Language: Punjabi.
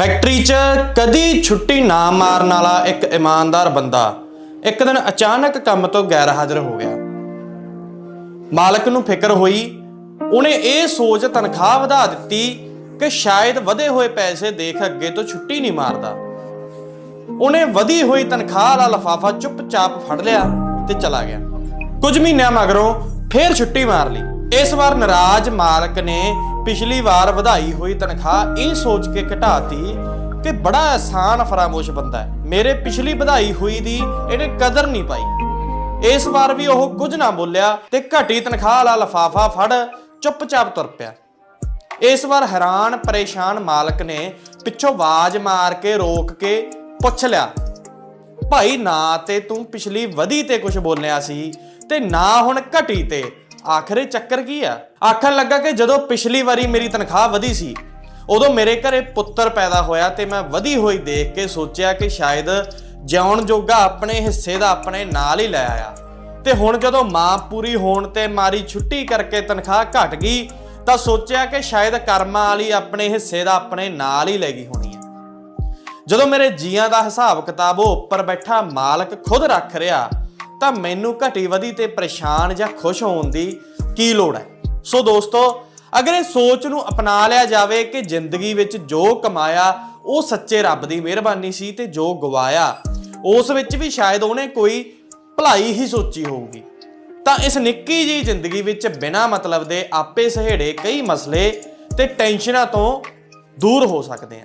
ਫੈਕਟਰੀ 'ਚ ਕਦੀ ਛੁੱਟੀ ਨਾ ਮਾਰਨ ਵਾਲਾ ਇੱਕ ਇਮਾਨਦਾਰ ਬੰਦਾ ਇੱਕ ਦਿਨ ਅਚਾਨਕ ਕੰਮ ਤੋਂ ਗੈਰ ਹਾਜ਼ਰ ਹੋ ਗਿਆ। ਮਾਲਕ ਨੂੰ ਫਿਕਰ ਹੋਈ, ਉਹਨੇ ਇਹ ਸੋਚ ਤਨਖਾਹ ਵਧਾ ਦਿੱਤੀ ਕਿ ਸ਼ਾਇਦ ਵਧੇ ਹੋਏ ਪੈਸੇ ਦੇਖ ਅੱਗੇ ਤੋਂ ਛੁੱਟੀ ਨਹੀਂ ਮਾਰਦਾ। ਉਹਨੇ ਵਧੀ ਹੋਈ ਤਨਖਾਹ ਵਾਲਾ ਲਫਾਫਾ ਚੁੱਪਚਾਪ ਫੜ ਲਿਆ ਤੇ ਚਲਾ ਗਿਆ। ਕੁਝ ਮਹੀਨਿਆਂ ਮਗਰੋਂ ਫੇਰ ਛੁੱਟੀ ਮਾਰ ਲਈ। ਇਸ ਵਾਰ ਨਾਰਾਜ਼ ਮਾਲਕ ਨੇ ਪਿਛਲੀ ਵਾਰ ਵਧਾਈ ਹੋਈ ਤਨਖਾਹ ਇਹ ਸੋਚ ਕੇ ਘਟਾਤੀ ਕਿ ਬੜਾ ਆਸਾਨ ਫਰਾਮੋਸ਼ ਬੰਦਾ ਹੈ। ਮੇਰੇ ਪਿਛਲੀ ਵਧਾਈ ਹੋਈ ਦੀ ਇਹਨੇ ਕਦਰ ਨਹੀਂ ਪਾਈ। ਇਸ ਵਾਰ ਵੀ ਉਹ ਕੁਝ ਨਾ ਬੋਲਿਆ ਤੇ ਘਟੀ ਤਨਖਾਹ ਵਾਲਾ ਲਫਾਫਾ ਫੜ, ਚੁੱਪਚਾਪ ਤੁਰ ਪਿਆ। ਇਸ ਵਾਰ ਹੈਰਾਨ ਪਰੇਸ਼ਾਨ ਮਾਲਕ ਨੇ ਪਿੱਛੋਂ ਆਵਾਜ਼ ਮਾਰ ਕੇ ਰੋਕ ਕੇ ਪੁੱਛ ਲਿਆ, ਭਾਈ ਨਾ ਤੇ ਤੂੰ ਪਿਛਲੀ ਵਧੀ ਤੇ ਕੁਝ ਬੋਲਿਆ ਸੀ ਤੇ ਨਾ ਹੁਣ ਘਟੀ ਤੇ ਆਖਰੇ ਚੱਕਰ ਕੀ ਆ? ਆਖਣ ਲੱਗਾ ਕਿ ਜਦੋਂ ਪਿਛਲੀ ਵਾਰੀ ਮੇਰੀ ਤਨਖਾਹ ਵਧੀ ਸੀ, ਉਦੋਂ ਮੇਰੇ ਘਰੇ ਪੁੱਤਰ ਪੈਦਾ ਹੋਇਆ ਤੇ ਮੈਂ ਵਧੀ ਹੋਈ ਦੇਖ ਕੇ ਸੋਚਿਆ ਕਿ ਸ਼ਾਇਦ ਜਿਉਣ ਜੋਗਾ ਆਪਣੇ ਹਿੱਸੇ ਦਾ ਆਪਣੇ ਨਾਲ ਹੀ ਲੈ ਆਇਆ। ਤੇ ਹੁਣ ਜਦੋਂ ਮਾਂ ਪੂਰੀ ਹੋਣ ਤੇ ਮਾਰੀ ਛੁੱਟੀ ਕਰਕੇ ਤਨਖਾਹ ਘਟ ਗਈ, ਤਾਂ ਸੋਚਿਆ ਕਿ ਸ਼ਾਇਦ ਕਰਮਾਂ ਵਾਲੀ ਆਪਣੇ ਹਿੱਸੇ ਦਾ ਆਪਣੇ ਨਾਲ ਹੀ ਲੈ ਗਈ ਹੋਣੀ ਹੈ ਜਦੋਂ ਮੇਰੇ ਜੀਆਂ ਦਾ ਹਿਸਾਬ ਕਿਤਾਬ ਉਹ ਉੱਪਰ ਬੈਠਾ ਮਾਲਕ ਖੁਦ ਰੱਖ ਰਿਹਾ ਤਾਂ ਮੈਨੂੰ ਘਟੀ ਵਧੀ ਤੇ ਪਰੇਸ਼ਾਨ ਜਾਂ ਖੁਸ਼ ਹੋਣ ਦੀ ਕੀ ਲੋੜ ਹੈ? ਸੋ ਦੋਸਤੋ, ਅਗਰ ਇਹ ਸੋਚ ਨੂੰ ਅਪਣਾ ਲਿਆ ਜਾਵੇ ਕਿ ਜ਼ਿੰਦਗੀ ਵਿੱਚ ਜੋ ਕਮਾਇਆ, ਉਹ ਸੱਚੇ ਰੱਬ ਦੀ ਮਿਹਰਬਾਨੀ ਸੀ ਤੇ ਜੋ ਗਵਾਇਆ, ਉਸ ਵਿੱਚ ਵੀ ਸ਼ਾਇਦ ਉਹਨੇ ਕੋਈ ਭਲਾਈ ਹੀ ਸੋਚੀ ਹੋਊਗੀ। ਤਾਂ ਇਸ ਨਿੱਕੀ ਜੀ ਜ਼ਿੰਦਗੀ ਵਿੱਚ ਬਿਨਾਂ ਮਤਲਬ ਦੇ ਆਪੇ ਸਹੇੜੇ ਕਈ ਮਸਲੇ ਤੇ ਟੈਨਸ਼ਨਾਂ ਤੋਂ ਦੂਰ ਹੋ ਸਕਦੇ ਆ